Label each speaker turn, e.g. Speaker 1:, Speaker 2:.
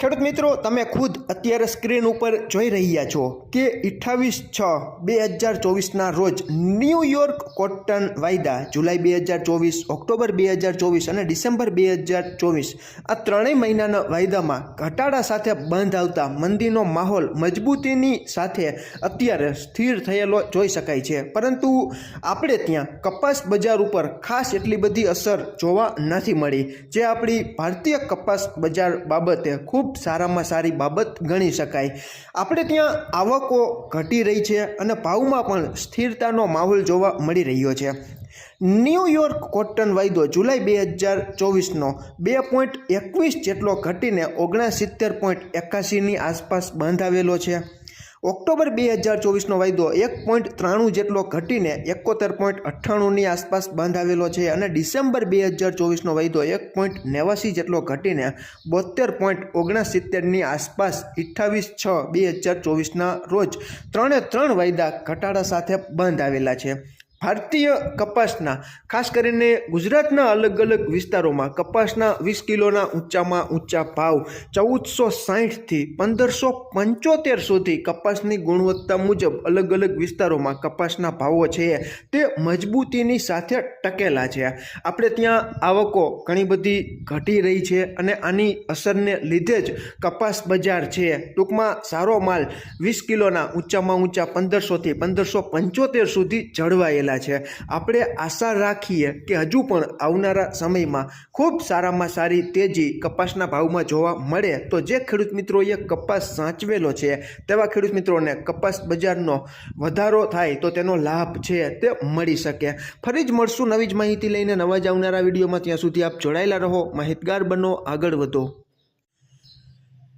Speaker 1: ખેડૂત મિત્રો, તમે ખુદ અત્યારે સ્ક્રીન ઉપર જોઈ રહ્યા છો કે અઠ્ઠાવીસ છ બે હજાર ચોવીસના રોજ ન્યૂયોર્ક કોટન વાયદા જુલાઈ બે હજાર ચોવીસ, ઓક્ટોબર બે હજાર ચોવીસ અને ડિસેમ્બર બે હજાર ચોવીસ આ ત્રણેય મહિનાના વાયદામાં ઘટાડા સાથે બંધ આવતા મંદીનો માહોલ મજબૂતીની સાથે અત્યારે સ્થિર થયેલો જોઈ શકાય છે. પરંતુ આપણે ત્યાં કપાસ બજાર ઉપર ખાસ એટલી બધી અસર જોવા નથી મળી, જે આપણી ભારતીય કપાસ બજાર બાબતે ખૂબ સારામાં સારી બાબત ગણી શકાય. આપણે ત્યાં આવકો ઘટી રહી છે અને ભાવમાં પણ સ્થિરતાનો માહોલ જોવા મળી રહ્યો છે. ન્યૂયોર્ક કોટન વાયદો જુલાઈ બે હજાર ચોવીસનો બે પોઈન્ટ એકવીસ જેટલો ઘટીને ઓગણસિત્તેર પોઈન્ટ એકાસીની આસપાસ બંધાવેલો છે. ઓક્ટોબર બે હજાર ચોવીસનો વાયદો એક પોઈન્ટ ત્રાણું જેટલો ઘટીને એકોતેર પોઈન્ટ અઠ્ઠાણુંની આસપાસ બંધાવેલો છે અને ડિસેમ્બર બે હજાર ચોવીસનો વાયદો એક પોઈન્ટ નેવાસી જેટલો ઘટીને બોતેર પોઈન્ટ ઓગણસિત્તેરની આસપાસ અઠ્ઠાવીસ છ બે હજાર ચોવીસના રોજ ત્રણે ત્રણ વાયદા ઘટાડા સાથે બંધ આવેલા છે. ભારતીય કપાસના, ખાસ કરીને ગુજરાતના અલગ અલગ વિસ્તારોમાં કપાસના વીસ કિલોના ઊંચામાં ઊંચા ભાવ ચૌદસો સાહીઠથી પંદરસો પંચોતેર સુધી કપાસની ગુણવત્તા મુજબ અલગ અલગ વિસ્તારોમાં કપાસના ભાવો છે. તે મજબૂતીની સાથે ટકેલા છે. આપણે ત્યાં આવકો ઘણી બધી ઘટી રહી છે અને આની અસરને લીધે જ કપાસ બજાર છે. ટૂંકમાં સારો માલ વીસ કિલોના ઊંચામાં ઊંચા પંદરસોથી પંદરસો પંચોતેર સુધી જળવાયેલા છે. આપણે આશા રાખીએ કે હજુ પણ આવનારા સમયમાં ખૂબ સારામાં સારી તેજી કપાસના ભાવમાં જોવા મળે તો જે ખેડૂત મિત્રોએ કપાસ સાચવેલો છે તેવા ખેડૂત મિત્રોને કપાસ બજારનો વધારો થાય તો તેનો લાભ છે તે મળી શકે. ફરી જ મળશું નવી જ માહિતી લઈને નવા જ આવનારા વિડીયોમાં. ત્યાં સુધી આપ જોડાયેલા રહો. માહિતગાર બનો. આગળ વધો.